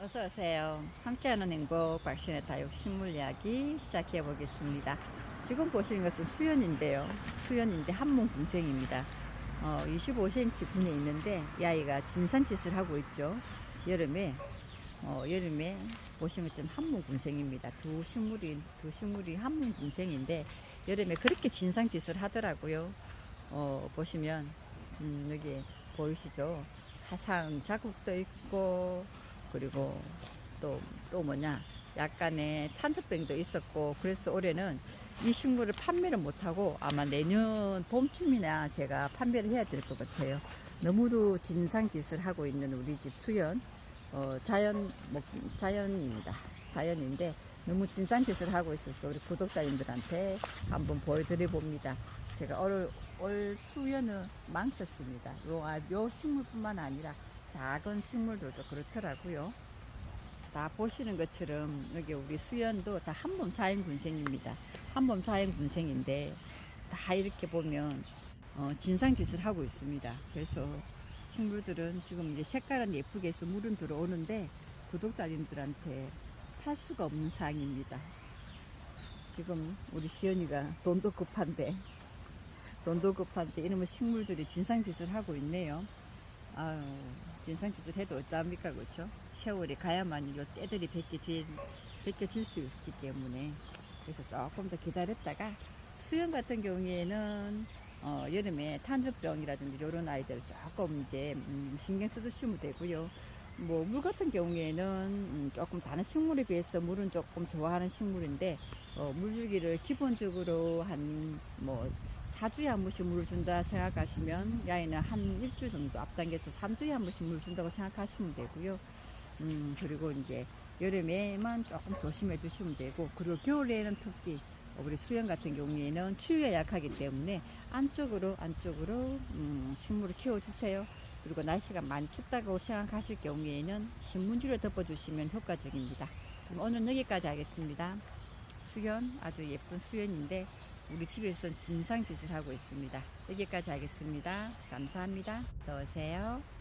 어서 오세요. 함께하는 행복 박신의 다육 식물 이야기 시작해 보겠습니다. 지금 보시는 것은 수연인데요. 수연인데 한몸 군생입니다. 어, 25cm 분에 있는데 이 아이가 진산짓을 하고 있죠. 여름에 어, 여름에 보시면 좀 한몸 군생입니다. 두 식물이 두 식물이 한몸 군생인데 여름에 그렇게 진상짓을 하더라고요. 어, 보시면 음, 여기 보이시죠? 화상 자국도 있고 그리고 또, 또 뭐냐 약간의 탄저병도 있었고 그래서 올해는 이 식물을 판매를 못하고 아마 내년 봄쯤이나 제가 판매를 해야 될 것 같아요. 너무도 진상짓을 하고 있는 우리 집 수연 어, 자연 뭐, 자연입니다. 자연인데 너무 진상짓을 하고 있어서 우리 구독자님들한테 한번 보여드려 봅니다. 제가 올, 올 수연은 망쳤습니다. 요, 아, 요 식물뿐만 아니라 작은 식물들도 그렇더라고요. 다 보시는 것처럼 여기 우리 수연도 다 한몸 자연 군생입니다. 한몸 자연 군생인데 다 이렇게 보면 어, 진상짓을 하고 있습니다. 그래서 식물들은 지금 이제 색깔은 예쁘게 해서 물은 들어오는데 구독자님들한테 팔 수가 없는 상황입니다. 지금 우리 시연이가 돈도 급한데 돈도 급한데 이놈의 식물들이 진상짓을 하고 있네요. 아유, 진상짓을 해도 어쩝니까, 그렇죠? 세월이 가야만 이 때들이 벗겨 뒤에 벗겨질 수 있기 때문에 그래서 조금 더 기다렸다가 수영 같은 경우에는 어, 여름에 탄저병이라든지 이런 아이들 조금 이제 음, 신경 써주시면 되고요. 뭐 물 같은 경우에는 음, 조금 다른 식물에 비해서 물은 조금 좋아하는 식물인데 어, 물주기를 기본적으로 한뭐 4주에 한 번씩 물을 준다 생각하시면 이 아이는 한 일주 정도 앞당겨서 3주에 한 번씩 물을 준다고 생각하시면 되고요. 음, 그리고 이제 여름에만 조금 조심해 주시면 되고, 그리고 겨울에는 특히 우리 수영 같은 경우에는 추위에 약하기 때문에 안쪽으로, 안쪽으로, 음, 식물을 키워주세요. 그리고 날씨가 많이 춥다고 생각하실 경우에는 신문지를 덮어주시면 효과적입니다. 오늘 여기까지 하겠습니다. 수연, 아주 예쁜 수연인데, 우리 집에서는 진상 짓을 하고 있습니다. 여기까지 하겠습니다. 감사합니다. 또 오세요.